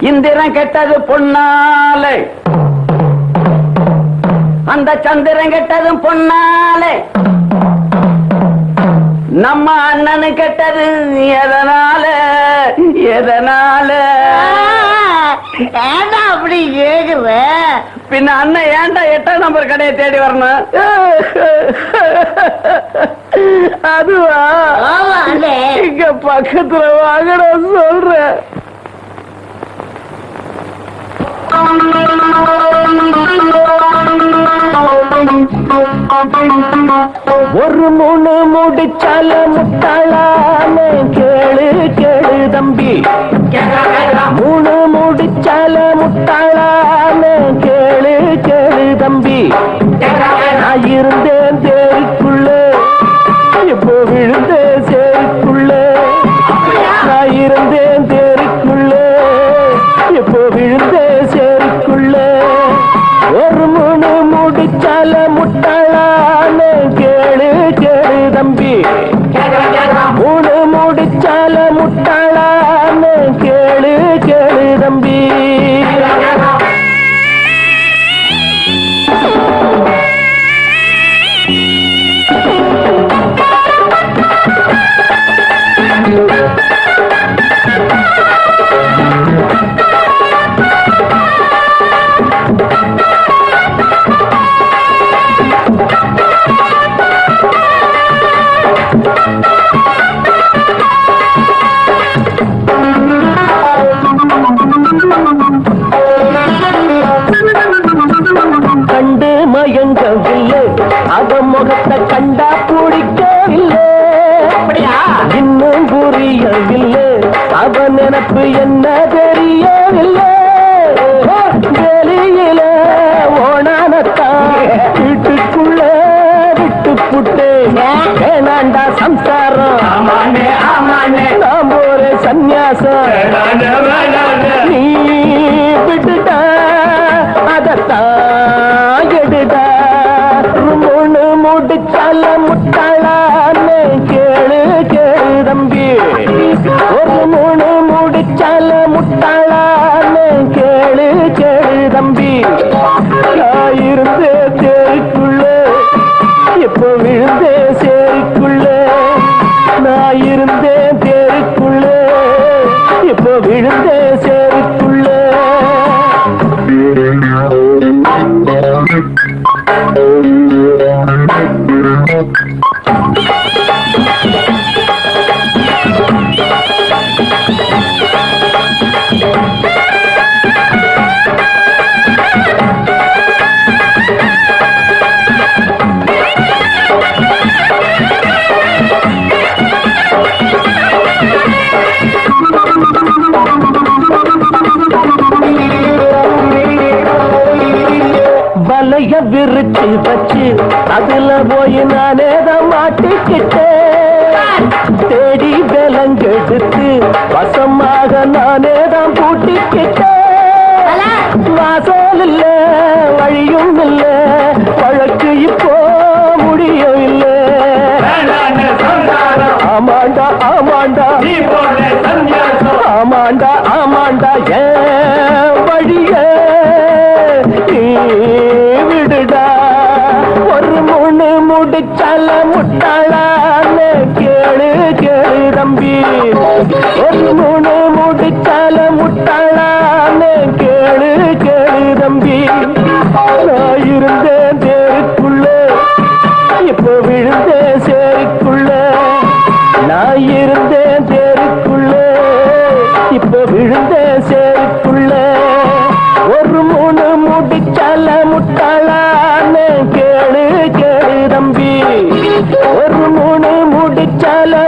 இந்திரன் கெட்டது பொன்னாலே. அந்த சந்திரன் கெட்டதும் பொன்னாலே. நம்ம அண்ணனு கெட்டது எதனால? எதனால? ஏன்டா அப்படி கேக்குற? பின்ன அண்ணன் ஏன்டா எட்டாம் நம்பர் கடையை தேடி வரணும்? அதுவா. இங்க வாங்க வாங்கடா சொல்றேன். ஒரு மூணு முடிச்சால முட்டாளான கேளு கேளு தம்பி. மூணு முடிச்சால முட்டாளான கேளு கேளு தம்பி. நான் இருந்து கேளு கேளு தம்பி. மூணு முடிச்சால முட்டா முகத்தை கண்டா பிடிக்கவில்லை. இன்னும் புரியவில்லை. அவ நினப்பு என்ன தெரியவில்லை. வெளியில ஓனானத்தான் வீட்டுக்குள்ள விட்டு புட்டு வேணாண்டா சம்சாரம். நாம் ஒரு சந்நியாசம். நீ விட்டுட்டா அதத்தான் மூணு முடிச்சால முட்டாளான்னு கேளு கேளு தம்பி. நான் இருந்தே தேருக்குள்ள இப்போ விழுந்தே விரிச்சு வச்சு அதுல போய் நானே தான் மாட்டிக்கிட்டேன். தேடி விலங்கெடுத்து வசமாக நானே தான் பூட்டிக்கிட்டேன். வாசல் இல்ல வழியும் இல்ல வழக்கு இப்போ முடியவில்லை. ஆமாண்டா ஆமாண்டா. ஆமாண்டா ஆமாண்டா ஏன் வழியே? மூணு முடிச்சால முட்டாளான்னு கேளு கேளு தம்பி. ஒரு மூணு முடிச்சால முட்டாளான்னு கேளு கேளு தம்பி. நான் இருந்தேன் தேருக்குள்ள இப்போ விழுந்தேன் சேருக்குள்ள. நான் இருந்தேன் தேருக்குள்ள இப்போ விழுந்தேன் சேருக்குள்ள. மூணு முடிச்சாலும்